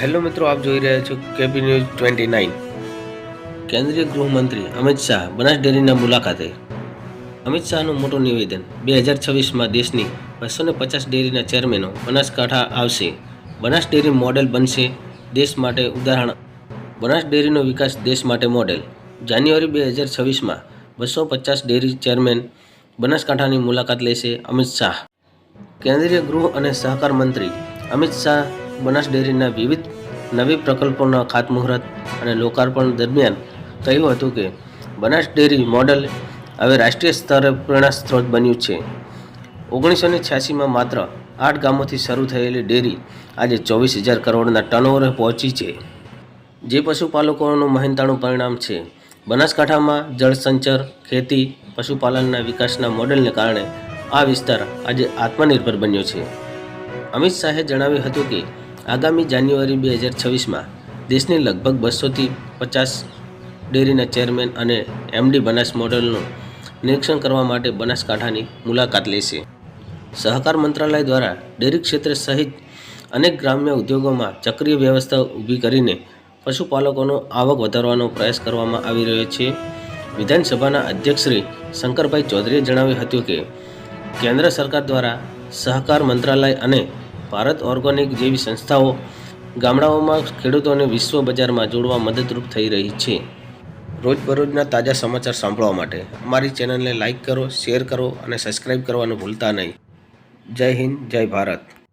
Hello મિત્રો, આપ જોઈ રહ્યા છો કેબી ન્યૂઝ ટ્વેન્ટી નાઇન. કેન્દ્રીય ગૃહમંત્રી અમિત શાહ બનાસ ડેરીના મુલાકાતે. અમિત શાહનું મોટું નિવેદન, બે હજાર છવ્વીસમાં દેશની બસો ને પચાસ ડેરીના ચેરમેનો બનાસકાંઠા આવશે. બનાસ ડેરી મોડેલ બનશે દેશ માટે ઉદાહરણ. બનાસ ડેરીનો વિકાસ દેશ માટે મોડેલ. જાન્યુઆરી બે હજાર છવ્વીસમાં બસો પચાસ ડેરી ચેરમેન બનાસકાંઠાની મુલાકાત લેશે અમિત શાહ. કેન્દ્રીય ગૃહ અને સહકાર મંત્રી અમિત શાહ બનાસ ડેરીના વિવિધ નવી પ્રકલ્પોના ખાતમુહૂર્ત અને લોકાર્પણ દરમિયાન કહ્યું હતું કે બનાસ ડેરી મોડલ હવે રાષ્ટ્રીય સ્તરે પ્રેરણા સ્ત્રોત બન્યું છે. ઓગણીસો ને માત્ર આઠ ગામોથી શરૂ થયેલી ડેરી આજે ચોવીસ હજાર કરોડના ટર્નઓવરે પહોંચી છે. જે પશુપાલકોનું મહેનતાણું પરિણામ છે. બનાસકાંઠામાં જળસંચર ખેતી, પશુપાલનના વિકાસના મોડેલને કારણે આ વિસ્તાર આજે આત્મનિર્ભર બન્યો છે. અમિત શાહે જણાવ્યું હતું કે આગામી જાન્યુઆરી બે હજાર છવ્વીસમાં દેશની લગભગ બસોથી પચાસ ડેરીના ચેરમેન અને એમડી બનાસ મોડેલનું નિરીક્ષણ કરવા માટે બનાસકાંઠાની મુલાકાત લેશે. સહકાર મંત્રાલય દ્વારા ડેરી ક્ષેત્ર સહિત અનેક ગ્રામ્ય ઉદ્યોગોમાં ચક્રીય વ્યવસ્થા ઊભી કરીને પશુપાલકોનો આવક વધારવાનો પ્રયાસ કરવામાં આવી રહ્યો છે. વિધાનસભાના અધ્યક્ષ શ્રી શંકરભાઈ ચૌધરીએ જણાવ્યું હતું કે, કેન્દ્ર સરકાર દ્વારા સહકાર મંત્રાલય અને ભારત ઓર્ગેનિક જેવી સંસ્થાઓ ગામડાઓમાં ખેડૂતોને વિશ્વ બજારમાં જોડવા મદદરૂપ થઈ રહી છે. રોજબરોજના તાજા સમાચાર સાંભળવા માટે અમારી ચેનલને લાઇક કરો, શેર કરો અને સબસ્ક્રાઈબ કરવાનું ભૂલતા નહીં. જય હિન્દ, જય ભારત.